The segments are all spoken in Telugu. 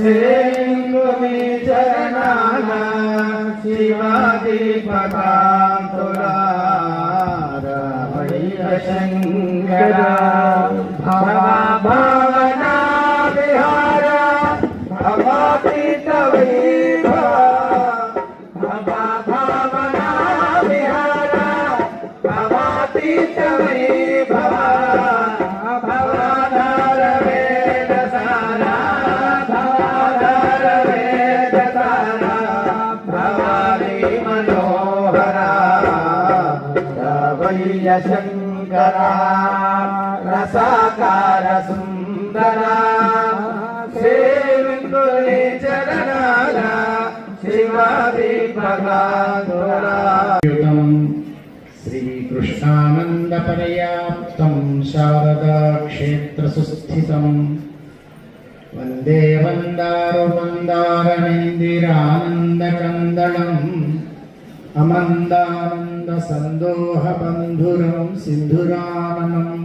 సేంగుమి చరణాల శివాది పదాంతులారమయ్య శంకర భవా భావనా విహార భవాతీత వైభవ భవా భావనా విహార భవాతీత వైభవ शङ्करा रसाकार सुन्दरा सेविन्दुले चरणाला शिवाभिभगाधुरायुतम् श्रीकृष्णानन्दपर्याप्तं शारदाक्षेत्रसुस्थितम् वन्दे मन्दारुमन्दारनिन्दिरानन्दकन्दलम् अमन्दानन्दसन्दोहबन्धुरं सिन्धुराननम्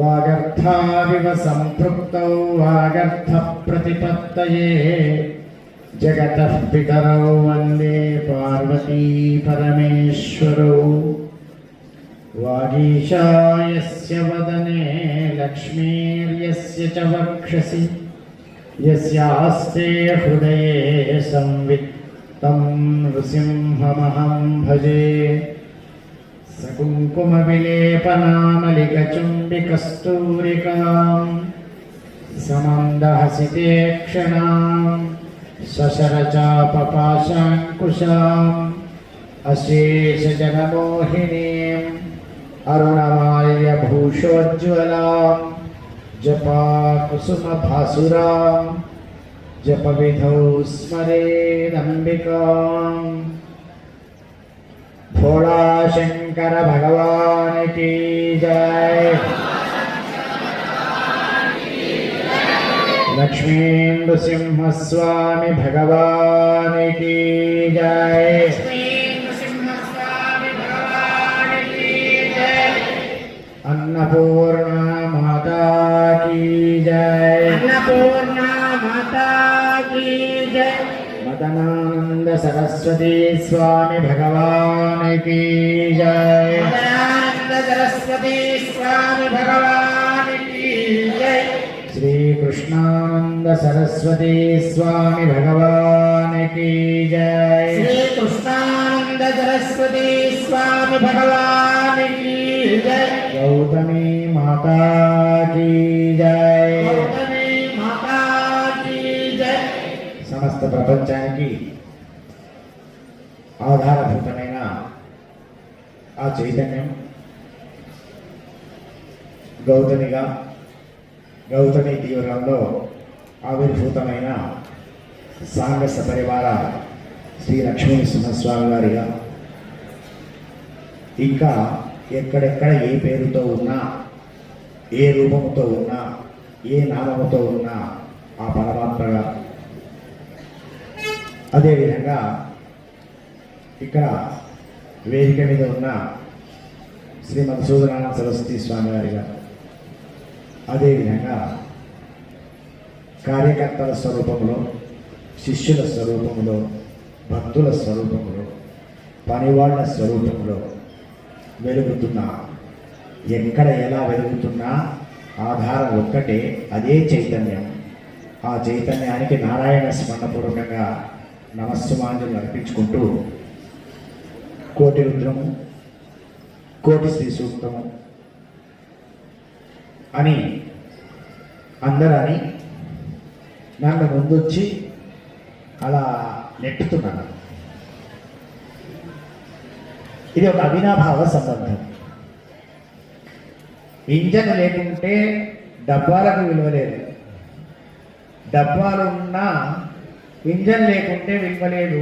वागर्थाविव सम्पृक्तौ वागर्थप्रतिपत्तये जगतः पितरौ वन्दे पार्वती परमेश्वरौ वागीशायस्य वदने लक्ष्मीर्यस्य च वक्षसि यस्यास्ते हृदये संवित् तं नृसिंहमहं भजे सकुङ्कुमविलेपनामलिकचुम्बिकस्तूरिकाम् समन्दहसिते क्षणाम् सशरचापपाशाङ्कुशाम् अशेषजनमोहिनीम् अरुणमाल्यभूषोज्ज्वलाम् जपाकुसुमभासुराम् जपविधौ स्मरेदम्बिकाम् भोला शंकर भगवान की जय लक्ष्मी नृसिंह स्वामी भगवान की जय अन्नपूर्णा माता की जय अन्नपूर्णा అనంద సరస్వతి స్వామి భగవానికి జయ అనంద సరస్వతి స్వామి భగవానికి జయ శ్రీకృష్ణానంద సరస్వతి స్వామి భగవానికి జయ శ్రీకృష్ణానంద సరస్వతి స్వామి భగవానికి జయ గౌతమి మాతాకి సమస్త ప్రపంచానికి ఆధారభూతమైన ఆ చైతన్యం గౌతమిగా గౌతమి తీవ్రంలో ఆవిర్భూతమైన సాంగ సపరివార శ్రీ లక్ష్మీ సింహస్వామి వారిగా ఇంకా ఎక్కడెక్కడ ఏ పేరుతో ఉన్నా ఏ రూపముతో ఉన్నా ఏ నామముతో ఉన్నా ఆ పరమాత్మగా అదేవిధంగా ఇక్కడ వేదిక మీద ఉన్న శ్రీ మధుసూదనారాయణ సరస్వతి స్వామి గారు. అదేవిధంగా కార్యకర్తల స్వరూపంలో శిష్యుల స్వరూపంలో భక్తుల స్వరూపంలో పనివాళ్ళ స్వరూపంలో వెలుగుతున్న ఎక్కడ ఎలా వెలుగుతున్నా ఆధారం ఒక్కటే అదే చైతన్యం. ఆ చైతన్యానికి నారాయణ స్మరణపూర్వకంగా నమస్సుమాంజలు అర్పించుకుంటూ కోటి రుద్రము కోటి శ్రీ సూక్తము అని అందరని నన్ను ముందొచ్చి అలా నెట్టుతున్నాను ఇది ఒక అవినాభావ సంబంధం. ఇంజన్ లేకుంటే డబ్బాలకు విలువ లేదు. డబ్బాలున్నా ఇంజన్ లేకుంటే విలువ లేదు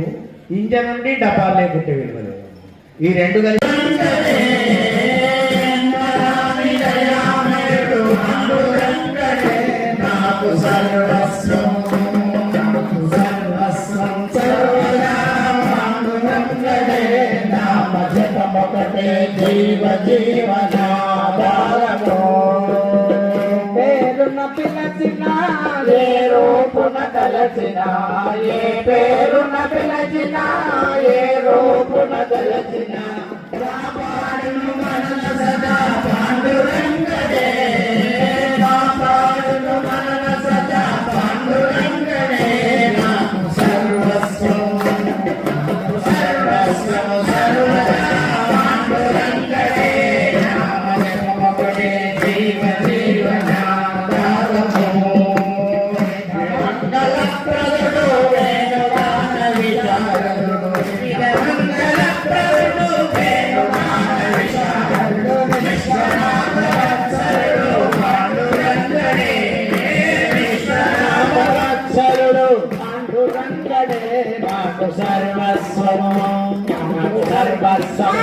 ఇంజన్ ఉండి డబ్బాలు లేకుంటే విలువ లేదు ఈ రెండు కలిసి జీవ జీవ పిలచిన ఏ రూపున తలచిన ఏ పేరున పిలచిన ఏ రూపున తలచిన రామ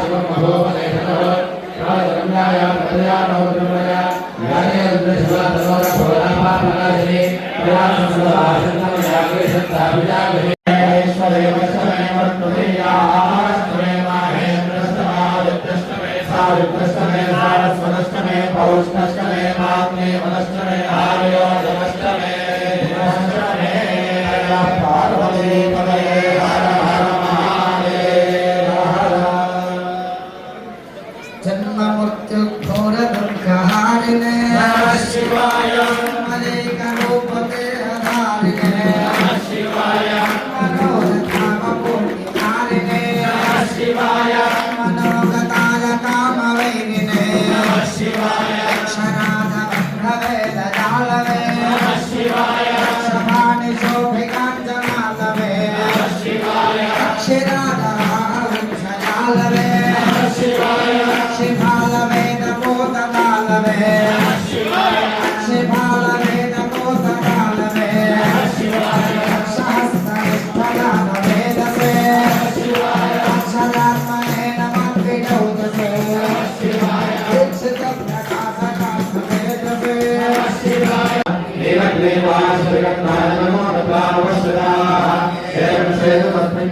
शिवं महोपदेशतः प्रजन्याय प्रजयानोद्रमया ज्ञानेन्द्रशिवासरोपभोलापापनाशिनी प्रजासंस्थाशिन्तमयाग्रेशत्ताभिजाग्रहे महेश्वरे वस्त्रमे मत्तुलीया आहारस्त्रमे माहेन्द्रस्तमादित्यस्त्रमे सारुप्रस्त्रमे सारस्वरस्त्रमे पौरुष्णस्त्रमे पात्रे वनस्त्रमे हार्यो जगस्त्रमे శివాయ మనోగతాయ కామవైరినే నమః శివాయ. శనాద భద్రవే దదాలవే నమః శివాయ. శవాని శోభికాంజనాలవే. నమః శివాయ.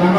ನಮ್ಮ